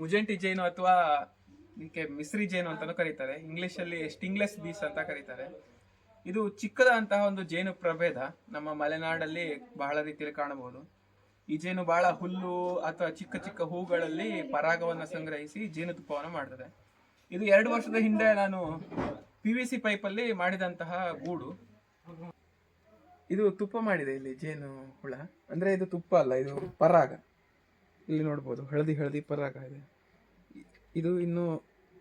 ಮುಜೆಂಟಿ ಜೇನು ಅಥವಾ ಇದಕ್ಕೆ ಮಿಸ್ರಿ ಜೇನು ಅಂತಾನು ಕರೀತಾರೆ. ಇಂಗ್ಲಿಷ್ ಅಲ್ಲಿ ಸ್ಟಿಂಗ್ಲೆಸ್ ಬೀಸ್ ಅಂತ ಕರೀತಾರೆ. ಇದು ಚಿಕ್ಕದಂತಹ ಒಂದು ಜೇನು ಪ್ರಭೇದ. ನಮ್ಮ ಮಲೆನಾಡಲ್ಲಿ ಬಹಳ ರೀತಿಯಲ್ಲಿ ಕಾಣಬಹುದು. ಈ ಜೇನು ಬಹಳ ಹುಲ್ಲು ಅಥವಾ ಚಿಕ್ಕ ಚಿಕ್ಕ ಹೂಗಳಲ್ಲಿ ಪರಾಗವನ್ನು ಸಂಗ್ರಹಿಸಿ ಜೇನುತುಪ್ಪವನ್ನು ಮಾಡ್ತದೆ. ಇದು ಎರಡು ವರ್ಷದ ಹಿಂದೆ ನಾನು ಪಿ ವಿ ಸಿ ಪೈಪಲ್ಲಿ ಮಾಡಿದಂತಹ ಗೂಡು. ಇದು ತುಪ್ಪ ಮಾಡಿದೆ ಇಲ್ಲಿ ಜೇನು ಹುಳ. ಅಂದ್ರೆ ಇದು ತುಪ್ಪ ಅಲ್ಲ, ಇದು ಪರಾಗ. ಇಲ್ಲಿ ನೋಡ್ಬೋದು, ಹಳದಿ ಹಳದಿ ಪರಾಗ ಇದೆ. ಇದು ಇನ್ನು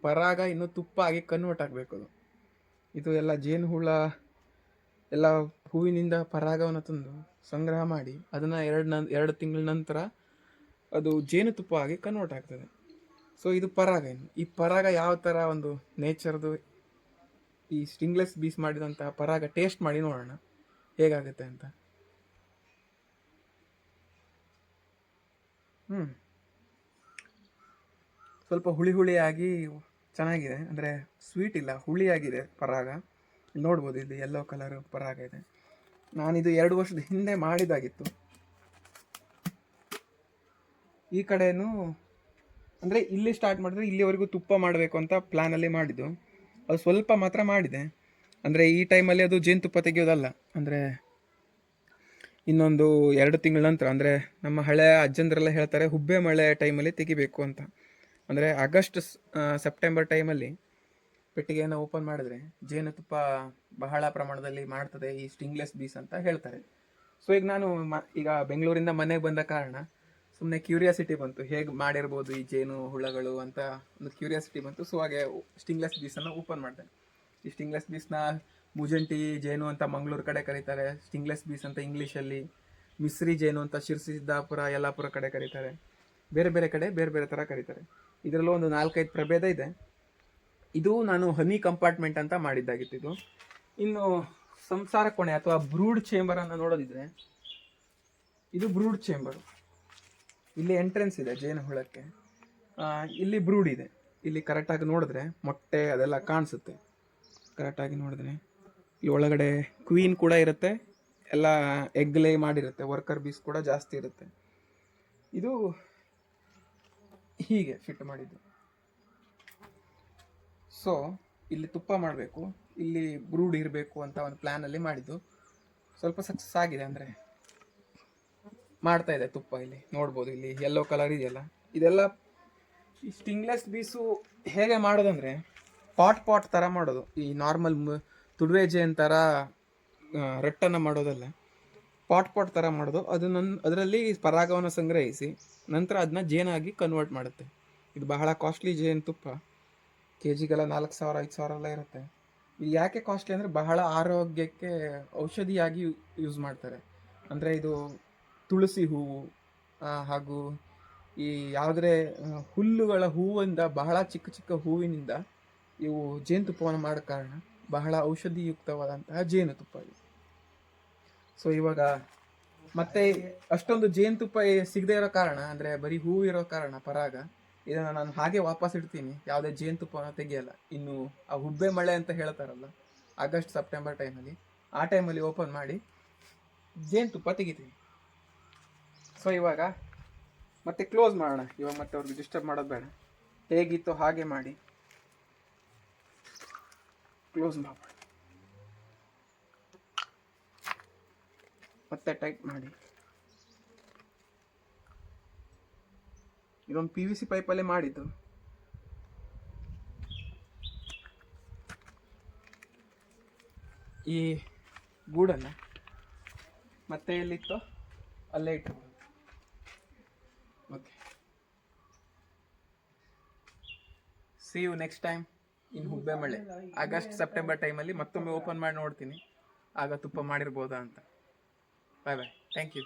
ಪರಾಗ ಇನ್ನು ತುಪ್ಪ ಆಗಿ ಕನ್ವರ್ಟ್ ಆಗಬೇಕು ಅದು. ಇದು ಎಲ್ಲ ಜೇನು ಹುಳ ಎಲ್ಲ ಹೂವಿನಿಂದ ಪರಾಗವನ್ನು ತಂದು ಸಂಗ್ರಹ ಮಾಡಿ ಅದನ್ನು ಎರಡು ನನ್, ಎರಡು ತಿಂಗಳ ನಂತರ ಅದು ಜೇನುತುಪ್ಪ ಆಗಿ ಕನ್ವರ್ಟ್ ಆಗ್ತದೆ. ಸೊ ಇದು ಪರಾಗ ಇನ್ನು. ಈ ಪರಾಗ ಯಾವ ಥರ ಒಂದು ನೇಚರ್ದು ಈ ಸ್ಟಿಂಗ್ಲೆಸ್ ಬೀಸ್ ಮಾಡಿದಂತಹ ಪರಾಗ ಟೇಸ್ಟ್ ಮಾಡಿ ನೋಡೋಣ. ಹೇಗಾಗುತ್ತೆ ಅಂತ. ಹ್ಞೂ ಸ್ವಲ್ಪ ಹುಳಿ ಹುಳಿಯಾಗಿ ಚೆನ್ನಾಗಿದೆ. ಅಂದರೆ ಸ್ವೀಟ್ ಇಲ್ಲ, ಹುಳಿಯಾಗಿದೆ ಪರಾಗ. ನೋಡ್ಬೋದು ಇಲ್ಲಿ ಯೆಲ್ಲೋ ಕಲರ್ ಪರಾಗ ಇದೆ. ನಾನಿದು ಎರಡು ವರ್ಷದ ಹಿಂದೆ ಮಾಡಿದಾಗಿತ್ತು ಈ ಕಡೆನೂ, ಅಂದರೆ ಇಲ್ಲಿ ಸ್ಟಾರ್ಟ್ ಮಾಡಿದ್ರೆ ಇಲ್ಲಿವರೆಗೂ ತುಪ್ಪ ಮಾಡಬೇಕು ಅಂತ ಪ್ಲ್ಯಾನಲ್ಲಿ ಮಾಡಿದ್ದು. ಅದು ಸ್ವಲ್ಪ ಮಾತ್ರ ಮಾಡಿದೆ. ಅಂದರೆ ಈ ಟೈಮಲ್ಲಿ ಅದು ಜೇನುತುಪ್ಪ ತೆಗೆಯೋದಲ್ಲ. ಅಂದರೆ ಇನ್ನೊಂದು ಎರಡು ತಿಂಗಳ ನಂತರ, ಅಂದರೆ ನಮ್ಮ ಹಳೆಯ ಅಜ್ಜಂದ್ರೆಲ್ಲ ಹೇಳ್ತಾರೆ, ಹುಬ್ಬೆ ಮಳೆ ಟೈಮಲ್ಲಿ ತೆಗಿಬೇಕು ಅಂತ. ಅಂದರೆ ಆಗಸ್ಟ್ ಸೆಪ್ಟೆಂಬರ್ ಟೈಮಲ್ಲಿ ಪೆಟ್ಟಿಗೆಯನ್ನು ಓಪನ್ ಮಾಡಿದ್ರೆ ಜೇನುತುಪ್ಪ ಬಹಳ ಪ್ರಮಾಣದಲ್ಲಿ ಮಾಡ್ತದೆ, ಈ ಸ್ಟಿಂಗ್ಲೆಸ್ ಬೀಸ್ ಅಂತ ಹೇಳ್ತಾರೆ. ಸೊ, ಈಗ ನಾನು ಮ, ಈಗ ಬೆಂಗಳೂರಿಂದ ಮನೆಗೆ ಬಂದ ಕಾರಣ ಸುಮ್ಮನೆ ಕ್ಯೂರಿಯಾಸಿಟಿ ಬಂತು. ಹೇಗೆ ಮಾಡಿರ್ಬೋದು ಈ ಜೇನು ಹುಳಗಳು ಅಂತ ಒಂದು ಕ್ಯೂರಿಯಾಸಿಟಿ ಬಂತು. ಸೊ, ಹಾಗೆ ಸ್ಟಿಂಗ್ಲೆಸ್ ಬೀಸನ್ನು ಓಪನ್ ಮಾಡಿದೆ. ಈ ಸ್ಟಿಂಗ್ಲೆಸ್ ಬೀಸ್ನ ಮುಜಂಟಿ ಜೇನು ಅಂತ ಮಂಗಳೂರು ಕಡೆ ಕರೀತಾರೆ. ಸ್ಟಿಂಗ್ಲೆಸ್ ಬೀಸ್ ಅಂತ ಇಂಗ್ಲೀಷಲ್ಲಿ ಮಿಸ್ರಿ ಜೇನು ಅಂತ ಶಿರ್ಸಿ, ಸಿದ್ದಾಪುರ, ಯಲ್ಲಾಪುರ ಕಡೆ ಕರೀತಾರೆ. ಬೇರೆ ಬೇರೆ ಕಡೆ ಬೇರೆ ಬೇರೆ ಥರ ಕರೀತಾರೆ. ಇದರಲ್ಲೂ ಒಂದು ನಾಲ್ಕೈದು ಪ್ರಭೇದ ಇದೆ. ಇದು ನಾನು ಹನಿ ಕಂಪಾರ್ಟ್ಮೆಂಟ್ ಅಂತ ಮಾಡಿದ್ದಾಗಿತ್ತು ಇದು. ಇನ್ನು ಸಂಸಾರ ಕೋಣೆ ಅಥವಾ ಬ್ರೂಡ್ ಚೇಂಬರ್ ಅನ್ನು ನೋಡೋದಿದ್ರೆ, ಇದು ಬ್ರೂಡ್ ಚೇಂಬರ್ ಇಲ್ಲಿ ಎಂಟ್ರೆನ್ಸ್ ಇದೆ ಜೇನು ಹುಳಕ್ಕೆ. ಇಲ್ಲಿ ಬ್ರೂಡ್ ಇದೆ. ಇಲ್ಲಿ ಕರೆಕ್ಟಾಗಿ ನೋಡಿದ್ರೆ ಮೊಟ್ಟೆ ಅದೆಲ್ಲ ಕಾಣಿಸುತ್ತೆ. ಕರೆಕ್ಟಾಗಿ ನೋಡಿದ್ರೆ. ಒಳಗಡೆ ಕ್ವೀನ್ ಕೂಡ ಇರುತ್ತೆ. ಎಲ್ಲ ಎಗ್ ಲೇ ಮಾಡಿರುತ್ತೆ. ವರ್ಕರ್ ಬೀಸ್ ಕೂಡ ಜಾಸ್ತಿ ಇರುತ್ತೆ. ಇದು ಹೀಗೆ ಫಿಟ್ ಮಾಡಿದ್ದು. ಸೊ ಇಲ್ಲಿ ತುಪ್ಪ ಮಾಡಬೇಕು. ಇಲ್ಲಿ ಬ್ರೂಡ್ ಇರಬೇಕು ಅಂತ ಒಂದು ಪ್ಲ್ಯಾನಲ್ಲಿ ಮಾಡಿದ್ದು. ಸ್ವಲ್ಪ ಸಕ್ಸಸ್ ಆಗಿದೆ ಅಂದರೆ ಮಾಡ್ತಾ ಇದೆ ತುಪ್ಪ ಇಲ್ಲಿ. ನೋಡ್ಬೋದು, ಇಲ್ಲಿ ಯೆಲ್ಲೋ ಕಲರ್ ಇದೆಯಲ್ಲ. ಇದೆಲ್ಲ ಸ್ಟಿಂಗ್ಲೆಸ್ ಬೀಸು ಹೇಗೆ ಮಾಡೋದಂದ್ರೆ ಪಾಟ್ ಪಾಟ್ ಥರ ಮಾಡೋದು. ಈ ನಾರ್ಮಲ್ ತುಡುವೆ ಅಂತಾರ ರಟ್ಟನ್ನು ಮಾಡೋದಲ್ಲ. ಪಾಟ್ ಪಾಟ್ ಥರ ಮಾಡೋದು. ಅದನ್ನ ಅದರಲ್ಲಿ ಪರಾಗವನ್ನು ಸಂಗ್ರಹಿಸಿ, ನಂತರ ಅದನ್ನ ಜೇನಾಗಿ ಕನ್ವರ್ಟ್ ಮಾಡುತ್ತೆ. ಇದು ಬಹಳ ಕಾಸ್ಟ್ಲಿ ಜೇನು ತುಪ್ಪ. ಕೆ ಜಿಗೆಲ್ಲ ನಾಲ್ಕು ಸಾವಿರ, ಐದು ಸಾವಿರ ಎಲ್ಲ ಇರುತ್ತೆ. ಇದು ಯಾಕೆ ಕಾಸ್ಟ್ಲಿ ಅಂದರೆ ಬಹಳ ಆರೋಗ್ಯಕ್ಕೆ ಔಷಧಿಯಾಗಿ ಯೂಸ್ ಮಾಡ್ತಾರೆ. ಅಂದರೆ ಇದು ತುಳಸಿ ಹೂವು ಹಾಗೂ ಈ ಯಾವುದೇ ಹುಲ್ಲುಗಳ ಹೂವಿಂದ, ಬಹಳ ಚಿಕ್ಕ ಚಿಕ್ಕ ಹೂವಿನಿಂದ ಇವು ಜೇನುತುಪ್ಪವನ್ನು ಮಾಡೋ ಕಾರಣ. ಬಹಳ ಔಷಧಿಯುಕ್ತವಾದಂತಹ ಜೇನುತುಪ್ಪ ಇದು. ಸೊ ಇವಾಗ ಮತ್ತೆ ಅಷ್ಟೊಂದು ಜೇನುತುಪ್ಪ ಸಿಗದೆ ಇರೋ ಕಾರಣ, ಅಂದರೆ ಬರೀ ಹೂವು ಇರೋ ಕಾರಣ, ಪರಾಗ, ಇದನ್ನು ನಾನು ಹಾಗೆ ವಾಪಸ್ ಇಡ್ತೀನಿ. ಯಾವುದೇ ಜೇನುತುಪ್ಪನ ತೆಗೆಯಲ್ಲ. ಇನ್ನು ಆ ಹುಬ್ಬೆ ಮಳೆ ಅಂತ ಹೇಳ್ತಾರಲ್ಲ, ಆಗಸ್ಟ್, ಸೆಪ್ಟೆಂಬರ್ ಟೈಮಲ್ಲಿ ಆ ಟೈಮಲ್ಲಿ ಓಪನ್ ಮಾಡಿ ಜೇನುತುಪ್ಪ ತೆಗಿತೀನಿ. ಸೊ ಇವಾಗ ಮತ್ತೆ ಕ್ಲೋಸ್ ಮಾಡೋಣ. ಇವಾಗ ಮತ್ತೆ ಅವ್ರಿಗೆ ಡಿಸ್ಟರ್ಬ್ ಮಾಡೋದು ಬೇಡ. ಹೇಗಿತ್ತು ಹಾಗೆ ಮಾಡಿ. ಕ್ಲೋಸ್ ಮತ್ತೆ ಟೈಟ್ ಮಾಡಿ. ಇದೊಂದು ಪಿ ವಿ ಸಿ ಪೈಪಲ್ಲೇ ಮಾಡಿದ್ದು. ಈ ಗೂಡನ್ನ ಮತ್ತೆ ಎಲ್ಲಿತ್ತು ಅಲ್ಲೇ ಇಟ್ಟು okay see you next time in ಹುಬ್ಬೆ ಮಳೆ. ಆಗಸ್ಟ್ ಸೆಪ್ಟೆಂಬರ್ ಟೈಮಲ್ಲಿ ಮತ್ತೊಮ್ಮೆ ಓಪನ್ ಮಾಡಿ ನೋಡ್ತೀನಿ. ಆಗ ತುಪ್ಪ ಮಾಡಿರ್ಬೋದಾ ಅಂತ. ಬಾಯ್ ಬಾಯ್ ಥ್ಯಾಂಕ್ ಯು